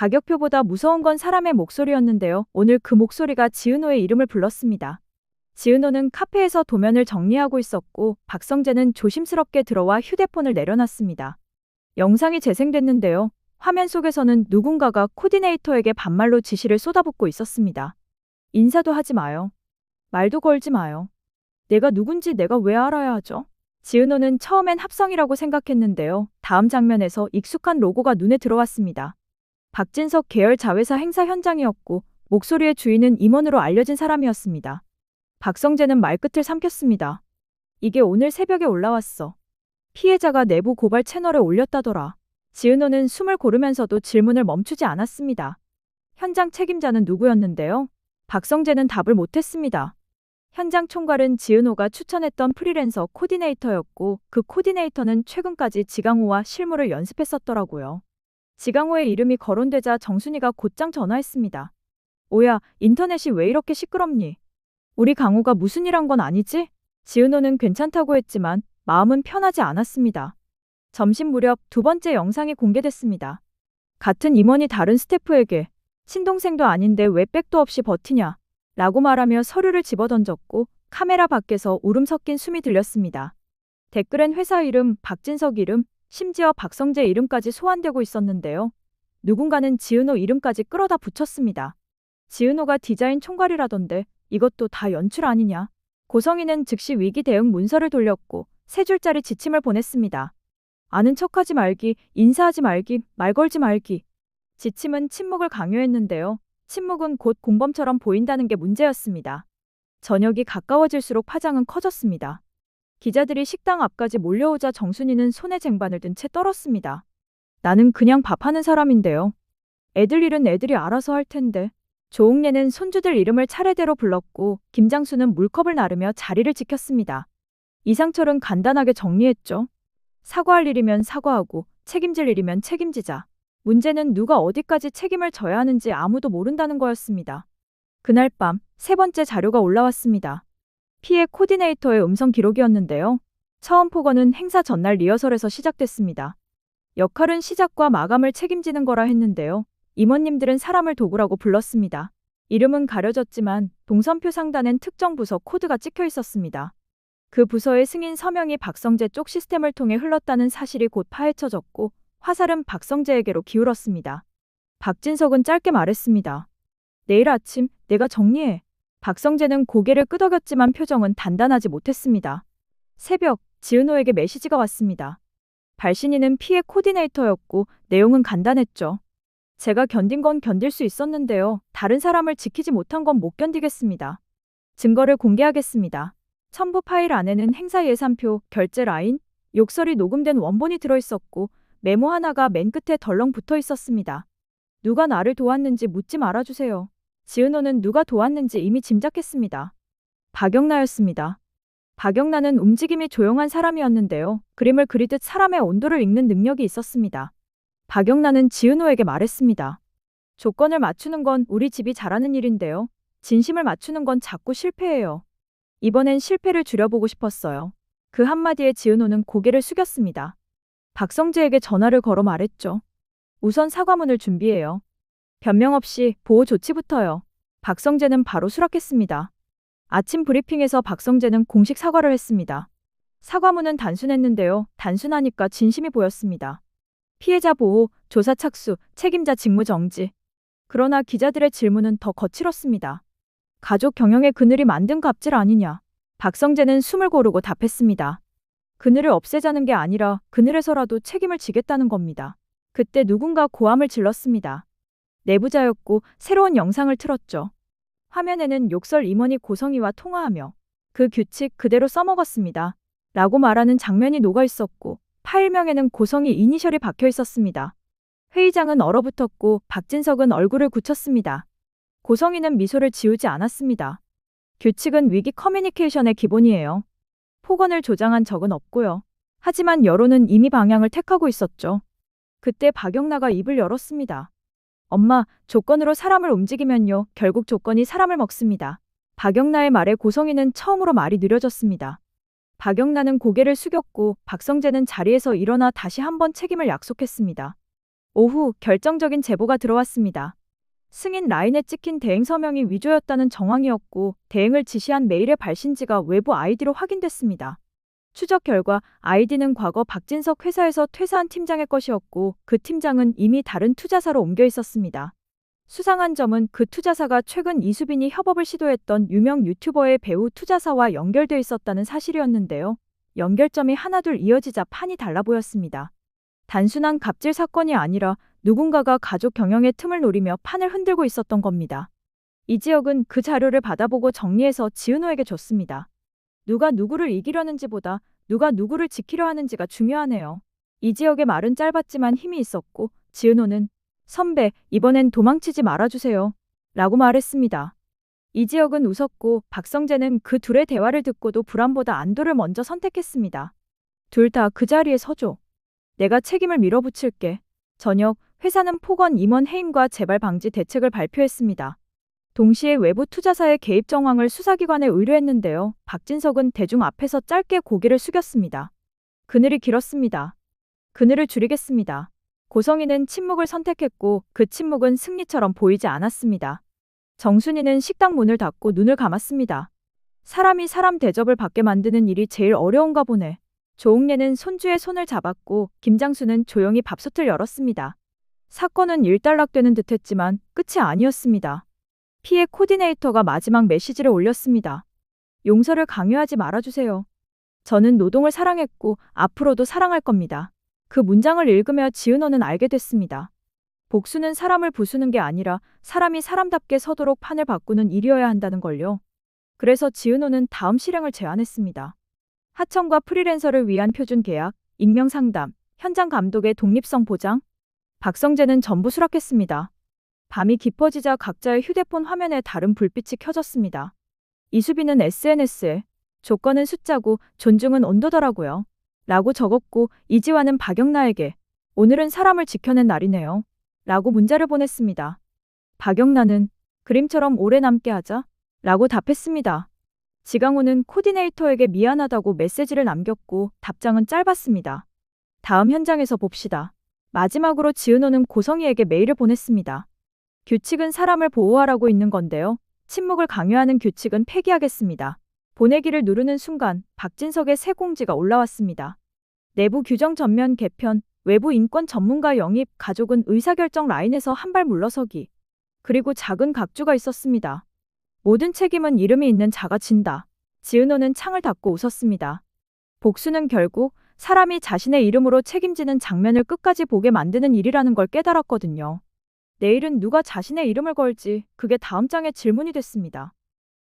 가격표보다 무서운 건 사람의 목소리였는데요. 오늘 그 목소리가 지은호의 이름을 불렀습니다. 지은호는 카페에서 도면을 정리하고 있었고 박성재는 조심스럽게 들어와 휴대폰을 내려놨습니다. 영상이 재생됐는데요. 화면 속에서는 누군가가 코디네이터에게 반말로 지시를 쏟아붓고 있었습니다. 인사도 하지 마요. 말도 걸지 마요. 내가 누군지 내가 왜 알아야 하죠? 지은호는 처음엔 합성이라고 생각했는데요. 다음 장면에서 익숙한 로고가 눈에 들어왔습니다. 박진석 계열 자회사 행사 현장이었고 목소리의 주인은 임원으로 알려진 사람이었습니다. 박성재는 말끝을 삼켰습니다. 이게 오늘 새벽에 올라왔어. 피해자가 내부 고발 채널에 올렸다더라. 지은호는 숨을 고르면서도 질문을 멈추지 않았습니다. 현장 책임자는 누구였는데요? 박성재는 답을 못했습니다. 현장 총괄은 지은호가 추천했던 프리랜서 코디네이터였고 그 코디네이터는 최근까지 지강호와 실무를 연습했었더라고요. 지강호의 이름이 거론되자 정순이가 곧장 전화했습니다. 오야, 인터넷이 왜 이렇게 시끄럽니? 우리 강호가 무슨 일 한 건 아니지? 지은호는 괜찮다고 했지만 마음은 편하지 않았습니다. 점심 무렵 두 번째 영상이 공개됐습니다. 같은 임원이 다른 스태프에게 친동생도 아닌데 왜 백도 없이 버티냐? 라고 말하며 서류를 집어던졌고 카메라 밖에서 울음 섞인 숨이 들렸습니다. 댓글엔 회사 이름, 박진석 이름, 심지어 박성재 이름까지 소환되고 있었는데요. 누군가는 지은호 이름까지 끌어다 붙였습니다. 지은호가 디자인 총괄이라던데 이것도 다 연출 아니냐? 고성희는 즉시 위기 대응 문서를 돌렸고 세 줄짜리 지침을 보냈습니다. 아는 척하지 말기, 인사하지 말기, 말 걸지 말기. 지침은 침묵을 강요했는데요. 침묵은 곧 공범처럼 보인다는 게 문제였습니다. 저녁이 가까워질수록 파장은 커졌습니다. 기자들이 식당 앞까지 몰려오자 정순이는 손에 쟁반을 든 채 떨었습니다. 나는 그냥 밥하는 사람인데요. 애들 일은 애들이 알아서 할 텐데. 조옥래는 손주들 이름을 차례대로 불렀고 김장수는 물컵을 나르며 자리를 지켰습니다. 이상철은 간단하게 정리했죠. 사과할 일이면 사과하고 책임질 일이면 책임지자. 문제는 누가 어디까지 책임을 져야 하는지 아무도 모른다는 거였습니다. 그날 밤 세 번째 자료가 올라왔습니다. 피해 코디네이터의 음성 기록이었는데요. 처음 폭언은 행사 전날 리허설에서 시작됐습니다. 역할은 시작과 마감을 책임지는 거라 했는데요. 임원님들은 사람을 도구라고 불렀습니다. 이름은 가려졌지만 동선표 상단엔 특정 부서 코드가 찍혀 있었습니다. 그 부서의 승인 서명이 박성재 쪽 시스템을 통해 흘렀다는 사실이 곧 파헤쳐졌고 화살은 박성재에게로 기울었습니다. 박진석은 짧게 말했습니다. 내일 아침 내가 정리해. 박성재는 고개를 끄덕였지만 표정은 단단하지 못했습니다. 새벽 지은호에게 메시지가 왔습니다. 발신인은 피해 코디네이터였고 내용은 간단했죠. 제가 견딘 건 견딜 수 있었는데요. 다른 사람을 지키지 못한 건 못 견디겠습니다. 증거를 공개하겠습니다. 첨부 파일 안에는 행사 예산표, 결제 라인, 욕설이 녹음된 원본이 들어있었고 메모 하나가 맨 끝에 덜렁 붙어 있었습니다. 누가 나를 도왔는지 묻지 말아주세요. 지은호는 누가 도왔는지 이미 짐작했습니다. 박영나였습니다. 박영나는 움직임이 조용한 사람이었는데요. 그림을 그리듯 사람의 온도를 읽는 능력이 있었습니다. 박영나는 지은호에게 말했습니다. 조건을 맞추는 건 우리 집이 잘하는 일인데요. 진심을 맞추는 건 자꾸 실패해요. 이번엔 실패를 줄여보고 싶었어요. 그 한마디에 지은호는 고개를 숙였습니다. 박성재에게 전화를 걸어 말했죠. 우선 사과문을 준비해요. 변명 없이 보호 조치부터요. 박성재는 바로 수락했습니다. 아침 브리핑에서 박성재는 공식 사과를 했습니다. 사과문은 단순했는데요. 단순하니까 진심이 보였습니다. 피해자 보호, 조사 착수, 책임자 직무 정지. 그러나 기자들의 질문은 더 거칠었습니다. 가족 경영의 그늘이 만든 갑질 아니냐. 박성재는 숨을 고르고 답했습니다. 그늘을 없애자는 게 아니라 그늘에서라도 책임을 지겠다는 겁니다. 그때 누군가 고함을 질렀습니다. 내부자였고 새로운 영상을 틀었죠. 화면에는 욕설 임원이 고성희와 통화하며 그 규칙 그대로 써먹었습니다. 라고 말하는 장면이 녹아 있었고 파일명에는 고성희 이니셜이 박혀 있었습니다. 회의장은 얼어붙었고 박진석은 얼굴을 굳혔습니다. 고성희는 미소를 지우지 않았습니다. 규칙은 위기 커뮤니케이션의 기본이에요. 폭언을 조장한 적은 없고요. 하지만 여론은 이미 방향을 택하고 있었죠. 그때 박영나가 입을 열었습니다. 엄마, 조건으로 사람을 움직이면요. 결국 조건이 사람을 먹습니다. 박영나의 말에 고성희는 처음으로 말이 느려졌습니다. 박영나는 고개를 숙였고 박성재는 자리에서 일어나 다시 한번 책임을 약속했습니다. 오후 결정적인 제보가 들어왔습니다. 승인 라인에 찍힌 대행 서명이 위조였다는 정황이었고 대행을 지시한 메일의 발신지가 외부 아이디로 확인됐습니다. 추적 결과 아이디는 과거 박진석 회사에서 퇴사한 팀장의 것이었고 그 팀장은 이미 다른 투자사로 옮겨 있었습니다. 수상한 점은 그 투자사가 최근 이수빈이 협업을 시도했던 유명 유튜버의 배우 투자사와 연결돼 있었다는 사실이었는데요. 연결점이 하나둘 이어지자 판이 달라 보였습니다. 단순한 갑질 사건이 아니라 누군가가 가족 경영의 틈을 노리며 판을 흔들고 있었던 겁니다. 이지혁은 그 자료를 받아보고 정리해서 지은호에게 줬습니다. 누가 누구를 이기려는지보다 누가 누구를 지키려 하는지가 중요하네요. 이지혁의 말은 짧았지만 힘이 있었고 지은호는 선배, 이번엔 도망치지 말아주세요. 라고 말했습니다. 이지혁은 웃었고 박성재는 그 둘의 대화를 듣고도 불안보다 안도를 먼저 선택했습니다. 둘 다 그 자리에 서줘. 내가 책임을 밀어붙일게. 저녁 회사는 폭언 임원 해임과 재발 방지 대책을 발표했습니다. 동시에 외부 투자사의 개입 정황을 수사기관에 의뢰했는데요. 박진석은 대중 앞에서 짧게 고개를 숙였습니다. 그늘이 길었습니다. 그늘을 줄이겠습니다. 고성희는 침묵을 선택했고 그 침묵은 승리처럼 보이지 않았습니다. 정순이는 식당 문을 닫고 눈을 감았습니다. 사람이 사람 대접을 받게 만드는 일이 제일 어려운가 보네. 조옥래는 손주의 손을 잡았고 김장수는 조용히 밥솥을 열었습니다. 사건은 일단락되는 듯했지만 끝이 아니었습니다. 피해 코디네이터가 마지막 메시지를 올렸습니다. 용서를 강요하지 말아주세요. 저는 노동을 사랑했고 앞으로도 사랑할 겁니다. 그 문장을 읽으며 지은호는 알게 됐습니다. 복수는 사람을 부수는 게 아니라 사람이 사람답게 서도록 판을 바꾸는 일이어야 한다는 걸요. 그래서 지은호는 다음 실행을 제안했습니다. 하청과 프리랜서를 위한 표준 계약, 익명 상담, 현장 감독의 독립성 보장. 박성재는 전부 수락했습니다. 밤이 깊어지자 각자의 휴대폰 화면에 다른 불빛이 켜졌습니다. 이수빈은 SNS에 조건은 숫자고 존중은 온도더라고요. 라고 적었고 이지화는 박영나에게 오늘은 사람을 지켜낸 날이네요. 라고 문자를 보냈습니다. 박영나는 그림처럼 오래 남게 하자. 라고 답했습니다. 지강호는 코디네이터에게 미안하다고 메시지를 남겼고 답장은 짧았습니다. 다음 현장에서 봅시다. 마지막으로 지은호는 고성희에게 메일을 보냈습니다. 규칙은 사람을 보호하라고 있는 건데요. 침묵을 강요하는 규칙은 폐기하겠습니다. 보내기를 누르는 순간 박진석의 새 공지가 올라왔습니다. 내부 규정 전면 개편, 외부 인권 전문가 영입, 가족은 의사결정 라인에서 한 발 물러서기. 그리고 작은 각주가 있었습니다. 모든 책임은 이름이 있는 자가 진다. 지은호는 창을 닫고 웃었습니다. 복수는 결국 사람이 자신의 이름으로 책임지는 장면을 끝까지 보게 만드는 일이라는 걸 깨달았거든요. 내일은 누가 자신의 이름을 걸지 그게 다음 장의 질문이 됐습니다.